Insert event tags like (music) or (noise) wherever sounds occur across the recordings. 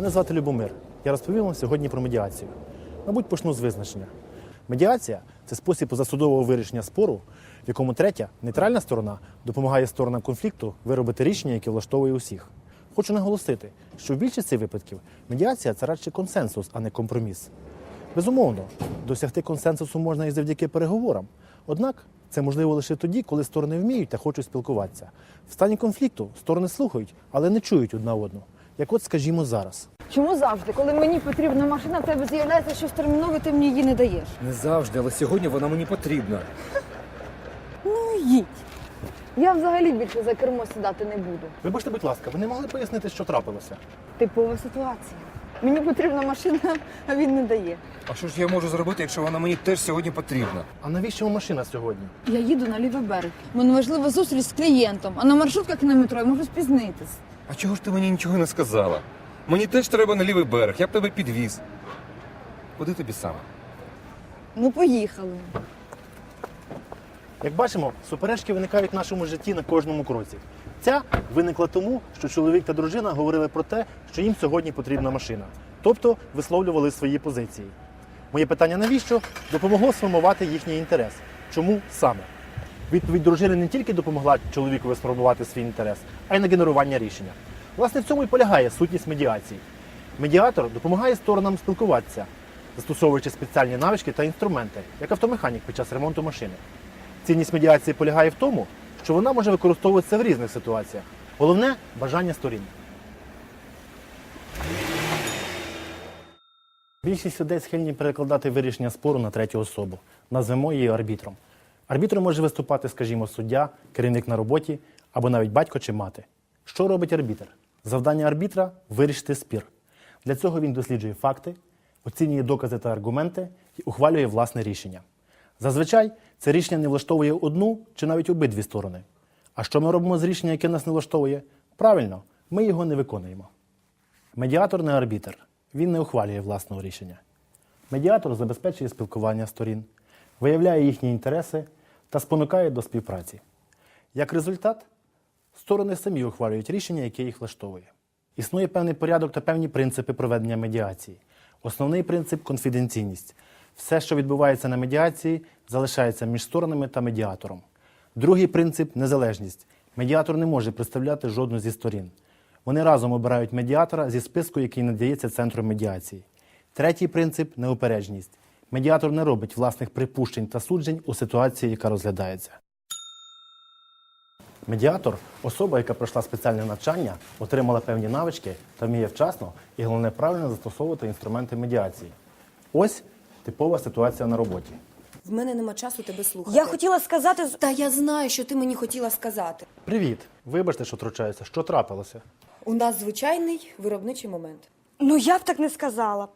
Мене звати Любомир. Я розповім вам сьогодні про медіацію. Мабуть, почну з визначення. Медіація це спосіб позасудового вирішення спору, в якому третя, нейтральна сторона, допомагає сторонам конфлікту виробити рішення, яке влаштовує усіх. Хочу наголосити, що в більшості випадків медіація це радше консенсус, а не компроміс. Безумовно, досягти консенсусу можна і завдяки переговорам. Однак це можливо лише тоді, коли сторони вміють та хочуть спілкуватися. В стані конфлікту сторони слухають, але не чують одна одну. Як от, скажімо, зараз. Чому завжди, коли мені потрібна машина, в тебе з'являється щось термінове, ти мені її не даєш? Не завжди, але сьогодні вона мені потрібна. Ну їдь. Я взагалі більше за кермо сідати не буду. Вибачте, будь ласка, ви не могли пояснити, що трапилося? Типова ситуація. Мені потрібна машина, а він не дає. А що ж я можу зробити, якщо вона мені теж сьогодні потрібна? А навіщо вам машина сьогодні? Я їду на лівий берег. Мене важлива зустріч з клієнтом, а на маршрутках на метро я можу спізнитись. А чого ж ти мені нічого не сказала? Мені теж треба на лівий берег, я б тебе підвіз. Куди тобі саме? Ну, поїхали. Як бачимо, суперечки виникають в нашому житті на кожному кроці. Ця виникла тому, що чоловік та дружина говорили про те, що їм сьогодні потрібна машина, тобто висловлювали свої позиції. Моє питання навіщо допомогло сформувати їхній інтерес. Чому саме? Відповідь дружини не тільки допомогла чоловікові сформувати свій інтерес, а й на генерування рішення. Власне, в цьому і полягає сутність медіації. Медіатор допомагає сторонам спілкуватися, застосовуючи спеціальні навички та інструменти, як автомеханік під час ремонту машини. Цінність медіації полягає в тому, що вона може використовуватися в різних ситуаціях. Головне бажання сторін. Більшість людей схильні перекладати вирішення спору на третю особу. Назвемо її арбітром. Арбітром може виступати, скажімо, суддя, керівник на роботі або навіть батько чи мати. Що робить арбітр? Завдання арбітра вирішити спір. Для цього він досліджує факти, оцінює докази та аргументи і ухвалює власне рішення. Зазвичай це рішення не влаштовує одну чи навіть обидві сторони. А що ми робимо з рішенням, яке нас не влаштовує? Правильно, ми його не виконуємо. Медіатор не арбітр. Він не ухвалює власного рішення. Медіатор забезпечує спілкування сторін, виявляє їхні інтереси та спонукає до співпраці. Як результат, сторони самі ухвалюють рішення, яке їх влаштовує. Існує певний порядок та певні принципи проведення медіації. Основний принцип конфіденційність. Все, що відбувається на медіації, залишається між сторонами та медіатором. Другий принцип незалежність. Медіатор не може представляти жодну зі сторін. Вони разом обирають медіатора зі списку, який надається центром медіації. Третій принцип неупередженість. Медіатор не робить власних припущень та суджень у ситуації, яка розглядається. Медіатор особа, яка пройшла спеціальне навчання, отримала певні навички та вміє вчасно і головне правильно застосовувати інструменти медіації. Ось типова ситуація на роботі. В мене нема часу тебе слухати. Я хотіла сказати, Та я знаю, що ти мені хотіла сказати. Привіт! Вибачте, що втручаюся. Що трапилося? У нас звичайний виробничий момент. ну я б так не сказала.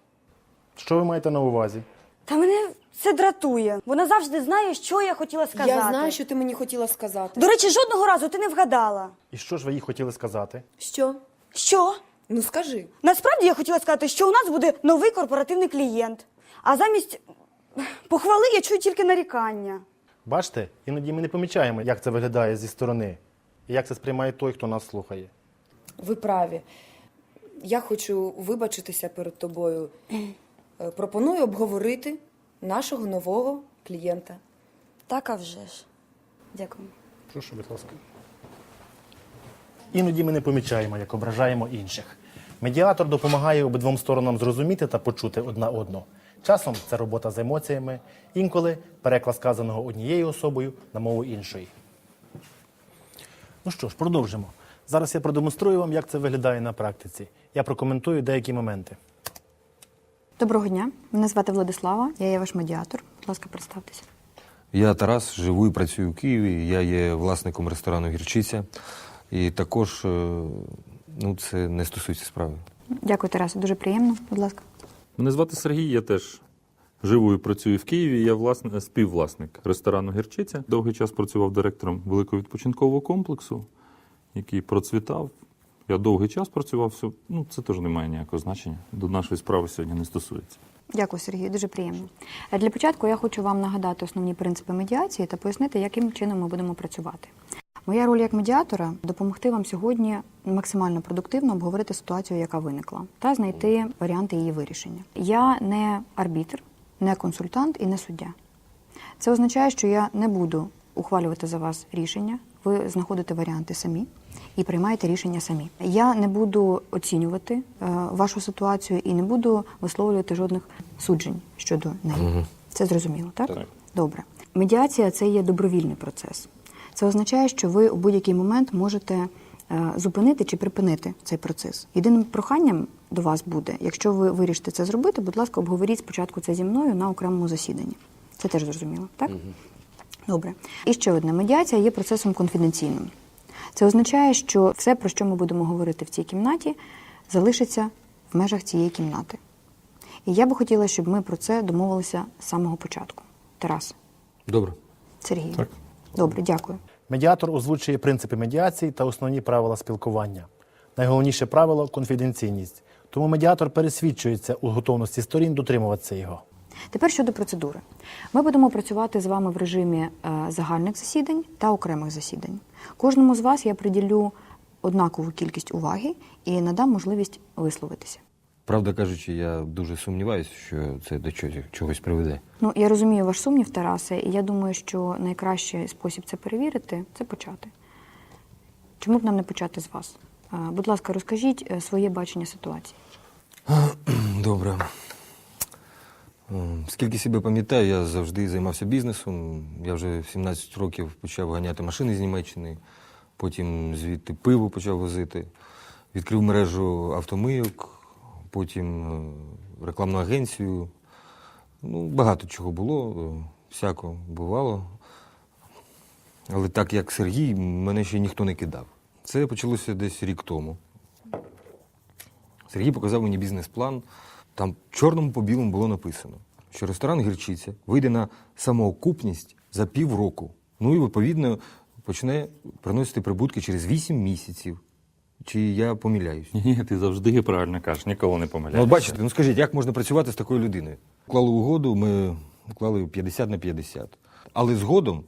Що ви маєте на увазі? Та мене це дратує. Вона завжди знає, що я хотіла сказати. Я знаю, що ти мені хотіла сказати. До речі, жодного разу ти не вгадала. І що ж ви їй хотіли сказати? Що? Що? Ну скажи. Насправді я хотіла сказати, що у нас буде новий корпоративний клієнт. А замість похвали я чую тільки нарікання. Бачите, іноді ми не помічаємо, як це виглядає зі сторони, і як це сприймає той, хто нас слухає. Ви праві. Я хочу вибачитися перед тобою. Е, Пропоную обговорити нашого нового клієнта. Так, а вже ж. Дякую. Прошу, будь ласка. Іноді ми не помічаємо, як ображаємо інших. Медіатор допомагає обидвом сторонам зрозуміти та почути одна одну. Часом це робота з емоціями, інколи переклад сказаного однією особою на мову іншої. Ну що ж, продовжимо. Зараз я продемонструю вам, як це виглядає на практиці. Я прокоментую деякі моменти. Доброго дня. Мене звати Владислава, я є ваш медіатор. Будь ласка, представтеся. Я Тарас, живу і працюю в Києві. Я є власником ресторану Гірчиця. І також е, ну, це не стосується справи. Дякую, Тарасе, дуже приємно. Будь ласка. Мене звати Сергій, я теж живу і працюю в Києві. Я власне співвласник ресторану Гірчиця. Довгий час працював директором великого відпочинкового комплексу, який процвітав. Я довгий час працював, все. ну це теж не має ніякого значення. До нашої справи сьогодні не стосується. Дякую, Сергію, дуже приємно. Е, Для початку я хочу вам нагадати основні принципи медіації та пояснити, яким чином ми будемо працювати. Моя роль як медіатора допомогти вам сьогодні максимально продуктивно обговорити ситуацію, яка виникла, та знайти варіанти її вирішення. Я не арбітр, не консультант і не суддя. Це означає, що я не буду ухвалювати за вас рішення. Ви знаходите варіанти самі і приймаєте рішення самі. Я не буду оцінювати е, вашу ситуацію і не буду висловлювати жодних суджень щодо неї. Це зрозуміло, так? Так. Добре. Медіація це є добровільний процес. Це означає, що ви у будь-який момент можете е, зупинити чи припинити цей процес. Єдиним проханням до вас буде, якщо ви вирішите це зробити, будь ласка, обговоріть спочатку це зі мною на окремому засіданні. Це теж зрозуміло, так? Добре. І ще одне: медіація є процесом конфіденційним. Це означає, що все, про що ми будемо говорити в цій кімнаті, залишиться в межах цієї кімнати. І я би хотіла, щоб ми про це домовилися з самого початку. Тарас, Добре. Сергій. Так. Добре, дякую. Медіатор озвучує принципи медіації та основні правила спілкування. Найголовніше правило конфіденційність. Тому медіатор пересвідчується у готовності сторін дотримуватися його. Тепер щодо процедури. Ми будемо працювати з вами в режимі е, загальних засідань та окремих засідань. Кожному з вас я приділю однакову кількість уваги і надам можливість висловитися. Правда кажучи, я дуже сумніваюся, що це до чогось, приведе. Ну, я розумію ваш сумнів, Тарасе, і я думаю, що найкращий спосіб це перевірити це почати. Чому б нам не почати з вас? Е, Будь ласка, розкажіть е, своє бачення ситуації. (clears throat) Добре. Скільки себе пам'ятаю, я завжди займався бізнесом. Я вже в 17 років почав ганяти машини з Німеччини, потім звідти пиво почав возити, відкрив мережу автомийок, потім е, рекламну агенцію. Ну, багато чого було, е, всяко бувало. Але так як Сергій, мене ще ніхто не кидав. Це почалося десь рік тому. Сергій показав мені бізнес-план. Там чорному по білому було написано, що ресторан Гірчиця вийде на самоокупність за півроку. Ну і відповідно почне приносити прибутки через 8 місяців. Чи я помиляюсь? Ні, ти завжди правильно кажеш, ніколи не Ну, помиляєшся. от бачите, ну скажіть, як можна працювати з такою людиною? Уклали угоду, ми уклали 50 на 50. Але згодом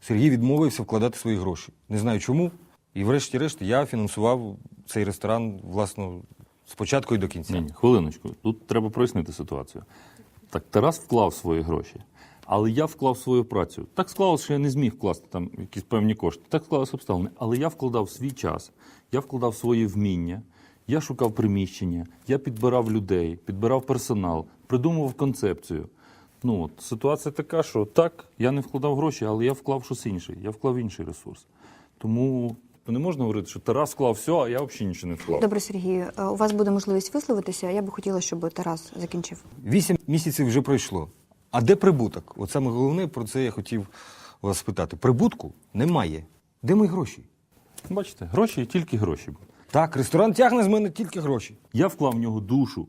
Сергій відмовився вкладати свої гроші. Не знаю чому. І врешті-решт я фінансував цей ресторан, власно, спочатку і до кінця. Ні, ні, хвилиночку. Тут треба прояснити ситуацію. Так, Тарас вклав свої гроші, але я вклав свою працю. Так склалося, що я не зміг вкласти там якісь певні кошти. Так склалося обставини. Але я вкладав свій час, я вкладав свої вміння, я шукав приміщення, я підбирав людей, підбирав персонал, придумував концепцію. Ну от ситуація така, що так, я не вкладав гроші, але я вклав щось інше. Я вклав інший ресурс. Тому не можна говорити, що Тарас вклав все, а я взагалі нічого не вклав. Добре, Сергію, е, у вас буде можливість висловитися. Я би хотіла, щоб Тарас закінчив. Вісім місяців вже пройшло. А де прибуток? От саме головне, про це я хотів вас спитати. Прибутку немає. Де мої гроші? Бачите, гроші і тільки гроші. Так, ресторан тягне з мене тільки гроші. Я вклав в нього душу.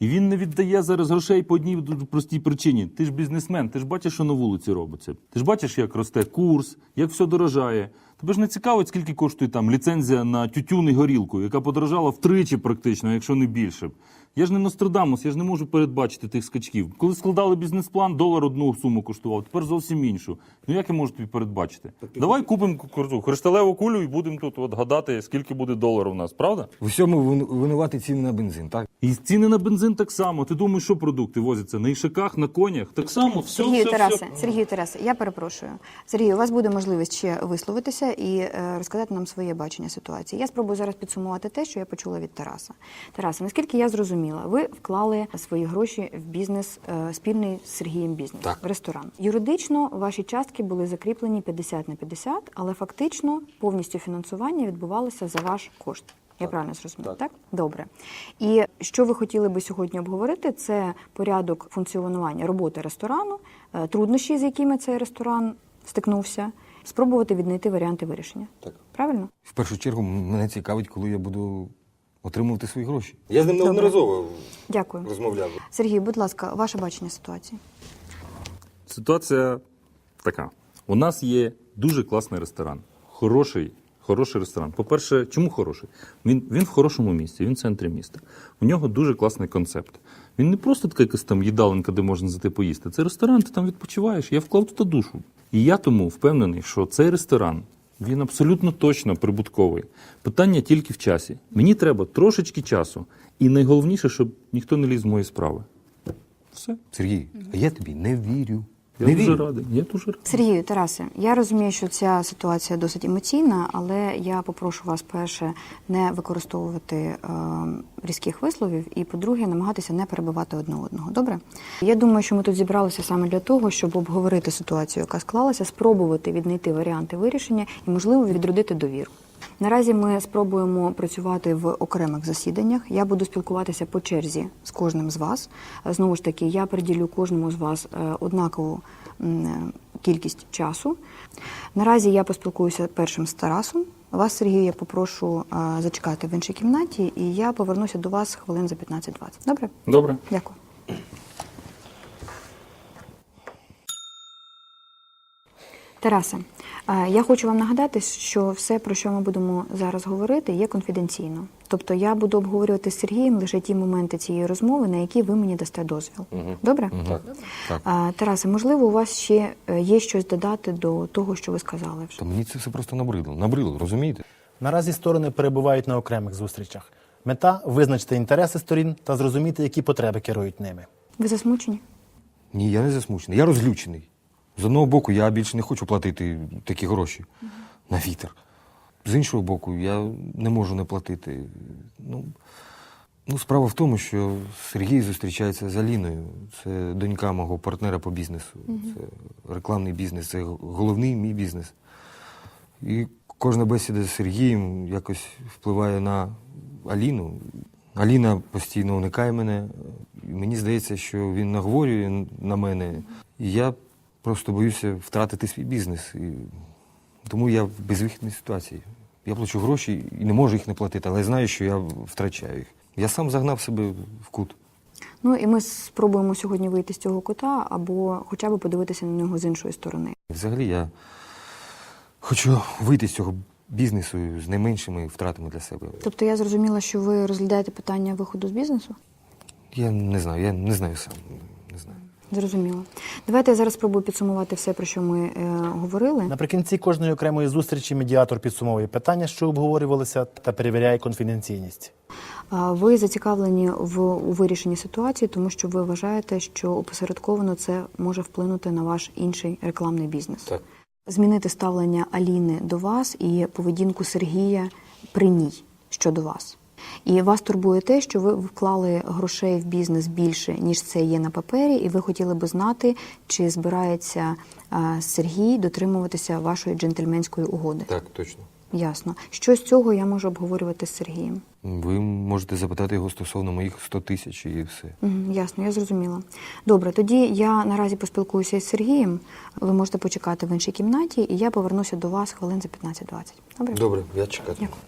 І він не віддає зараз грошей по одній простій причині. Ти ж бізнесмен, ти ж бачиш, що на вулиці робиться. Ти ж бачиш, як росте курс, як все дорожає. Тебе ж не цікавить, скільки коштує там ліцензія на тютюн і горілку, яка подорожала втричі практично, якщо не більше. Я ж не Нострадамус, я ж не можу передбачити тих скачків. Коли складали бізнес-план, долар одну суму коштував, тепер зовсім іншу. Ну як я можу тобі передбачити? Давай купимо кришталеву кулю і будемо тут от гадати, скільки буде доларів у нас, правда? В усьому вин- винуваті ціни на бензин, так? І ціни на бензин так само. Ти думаєш, що продукти возяться? На ішаках, на конях? Так само, все, Сергію все, Тарасе, все. Сергію Тарасе, я перепрошую. Сергію, у вас буде можливість ще висловитися і е, розказати нам своє бачення ситуації. Я спробую зараз підсумувати те, що я почула від Тараса. Тарасе, наскільки я зрозуміла, ви вклали свої гроші в бізнес е, спільний з Сергієм бізнес Так. в ресторан. Юридично ваші частки були закріплені 50 на 50, але фактично повністю фінансування відбувалося за ваш кошт. Я правильно зрозуміла, так. Добре. І що ви хотіли би сьогодні обговорити, це порядок функціонування роботи ресторану, е, труднощі, з якими цей ресторан стикнувся, спробувати віднайти варіанти вирішення. Так. Правильно? В першу чергу мене цікавить, коли я буду отримувати свої гроші. Я з ним Добре. неодноразово Дякую. розмовляв. Сергій, будь ласка, ваше бачення ситуації. Ситуація така: у нас є дуже класний ресторан. Хороший, хороший ресторан. По-перше, чому хороший? Він, він в хорошому місці, він в центрі міста. У нього дуже класний концепт. Він не просто така якась там їдалинка, де можна зайти поїсти. Це ресторан, ти там відпочиваєш. Я вклав туди душу. І я тому впевнений, що цей ресторан Він абсолютно точно прибутковий. Питання тільки в часі. Мені треба трошечки часу. І найголовніше, щоб ніхто не ліз в мої справи. Все. Сергій, а я тобі не вірю. Я не дуже вірю. радий. Я дуже радий. Сергію, Тарасе, я розумію, що ця ситуація досить емоційна, але я попрошу вас перше не використовувати е, різких висловів, і по-друге, намагатися не перебивати одне одного. Добре? Я думаю, що ми тут зібралися саме для того, щоб обговорити ситуацію, яка склалася, спробувати віднайти варіанти вирішення і, можливо, відродити довіру. Наразі ми спробуємо працювати в окремих засіданнях. Я буду спілкуватися по черзі з кожним з вас. Знову ж таки, я приділю кожному з вас е, однакову е, кількість часу. Наразі я поспілкуюся першим з Тарасом. Вас, Сергію, я попрошу е, зачекати в іншій кімнаті, і я повернуся до вас хвилин за 15-20. Добре? Добре. Дякую. Тарасе, е, я хочу вам нагадати, що все, про що ми будемо зараз говорити, є конфіденційно. Тобто я буду обговорювати з Сергієм лише ті моменти цієї розмови, на які ви мені дасте дозвіл. Добре? Так. так. А, Тарасе, можливо, у вас ще е, є щось додати до того, що ви сказали вже. Та мені це все просто набридло. Набридло, розумієте? Наразі сторони перебувають на окремих зустрічах. Мета визначити інтереси сторін та зрозуміти, які потреби керують ними. Ви засмучені? Ні, я не засмучений, я розлючений. З одного боку, я більше не хочу платити такі гроші на вітер. З іншого боку, я не можу не платити. Ну, ну, справа в тому, що Сергій зустрічається з Аліною. Це донька мого партнера по бізнесу. Це рекламний бізнес, це головний мій бізнес. І кожна бесіда з Сергієм якось впливає на Аліну. Аліна постійно уникає мене. Мені здається, що він наговорює на мене. І я просто боюся втратити свій бізнес. І тому я в безвихідній ситуації. Я плачу гроші і не можу їх не платити, але знаю, що я втрачаю їх. Я сам загнав себе в кут. Ну і ми спробуємо сьогодні вийти з цього кута або хоча б подивитися на нього з іншої сторони. Взагалі я хочу вийти з цього бізнесу з найменшими втратами для себе. Тобто я зрозуміла, що ви розглядаєте питання виходу з бізнесу? Я не знаю, я не знаю сам. Зрозуміло. Давайте я зараз спробую підсумувати все, про що ми е, говорили. Наприкінці кожної окремої зустрічі медіатор підсумовує питання, що обговорювалися, та перевіряє конфіденційність. А Ви зацікавлені в у вирішенні ситуації, тому що ви вважаєте, що опосередковано це може вплинути на ваш інший рекламний бізнес. Так. Змінити ставлення Аліни до вас і поведінку Сергія при ній щодо вас. І вас турбує те, що ви вклали грошей в бізнес більше, ніж це є на папері, і ви хотіли би знати, чи збирається Сергій дотримуватися вашої джентльменської угоди. Так, точно. Ясно. Що з цього я можу обговорювати з Сергієм? Ви можете запитати його стосовно моїх 100 тисяч і все. Мгм, Ясно, я зрозуміла. Добре, тоді я наразі поспілкуюся із Сергієм. Ви можете почекати в іншій кімнаті, і я повернуся до вас хвилин за 15-20. Добре? Добре, я чекатиму. Дякую.